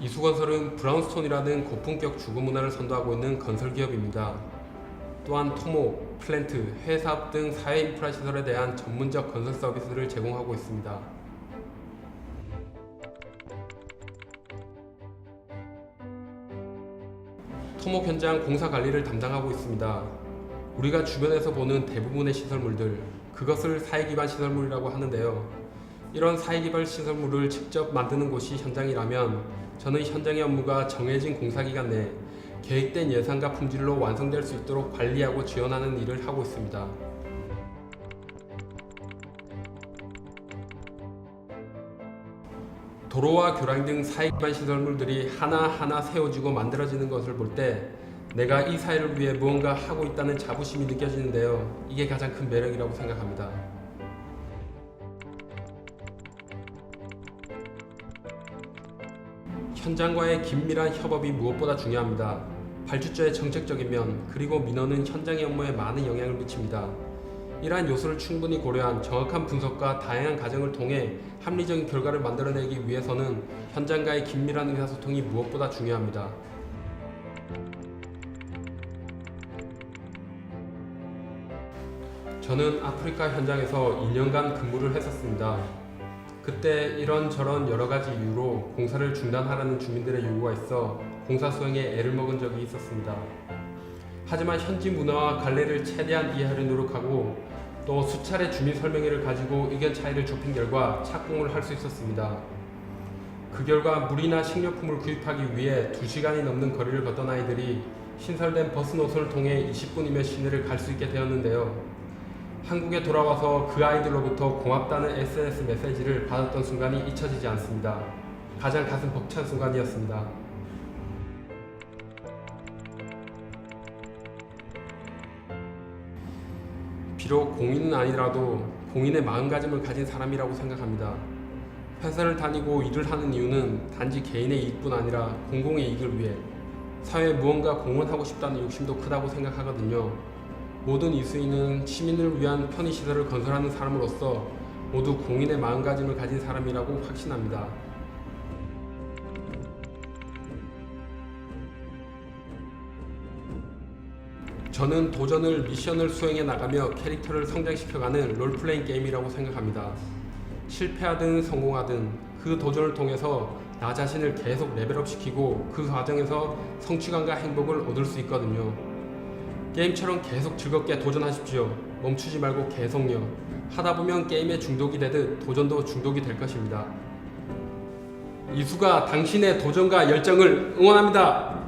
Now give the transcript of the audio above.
이수건설은 브라운스톤이라는 고품격 주거 문화를 선도하고 있는 건설 기업입니다. 또한 토목, 플랜트, 해사업 등 사회 인프라 시설에 대한 전문적 건설 서비스를 제공하고 있습니다. 토목 현장 공사 관리를 담당하고 있습니다. 우리가 주변에서 보는 대부분의 시설물들, 그것을 사회기반 시설물이라고 하는데요. 이런 사회기반 시설물을 직접 만드는 곳이 현장이라면 저는 현장의 업무가 정해진 공사기간 내에 계획된 예산과 품질로 완성될 수 있도록 관리하고 지원하는 일을 하고 있습니다. 도로와 교량 등 사회기반 시설물들이 하나하나 세워지고 만들어지는 것을 볼 때 내가 이 사회를 위해 무언가 하고 있다는 자부심이 느껴지는데요. 이게 가장 큰 매력이라고 생각합니다. 현장과의 긴밀한 협업이 무엇보다 중요합니다. 발주자의 정책적인 면 그리고 민원은 현장의 업무에 많은 영향을 미칩니다. 이러한 요소를 충분히 고려한 정확한 분석과 다양한 과정을 통해 합리적인 결과를 만들어내기 위해서는 현장과의 긴밀한 의사소통이 무엇보다 중요합니다. 저는 아프리카 현장에서 2년간 근무를 했었습니다. 그때 이런저런 여러 가지 이유로 공사를 중단하라는 주민들의 요구가 있어 공사 수행에 애를 먹은 적이 있었습니다. 하지만 현지 문화와 관례를 최대한 이해하려 노력하고 또 수차례 주민 설명회를 가지고 의견 차이를 좁힌 결과 착공을 할 수 있었습니다. 그 결과 물이나 식료품을 구입하기 위해 2시간이 넘는 거리를 걷던 아이들이 신설된 버스 노선을 통해 20분이면 시내를 갈 수 있게 되었는데요. 한국에 돌아와서 그 아이들로부터 고맙다는 SNS 메시지를 받았던 순간이 잊혀지지 않습니다. 가장 가슴 벅찬 순간이었습니다. 비록 공인은 아니라도 공인의 마음가짐을 가진 사람이라고 생각합니다. 회사를 다니고 일을 하는 이유는 단지 개인의 이익뿐 아니라 공공의 이익을 위해 사회에 무언가 공헌하고 싶다는 욕심도 크다고 생각하거든요. 모든 이수인은 시민을 위한 편의시설을 건설하는 사람으로서 모두 공인의 마음가짐을 가진 사람이라고 확신합니다. 저는 도전을 미션을 수행해 나가며 캐릭터를 성장시켜가는 롤플레잉 게임이라고 생각합니다. 실패하든 성공하든 그 도전을 통해서 나 자신을 계속 레벨업 시키고 그 과정에서 성취감과 행복을 얻을 수 있거든요. 게임처럼 계속 즐겁게 도전하십시오. 멈추지 말고 계속요. 하다 보면 게임에 중독이 되듯 도전도 중독이 될 것입니다. 이수가 당신의 도전과 열정을 응원합니다.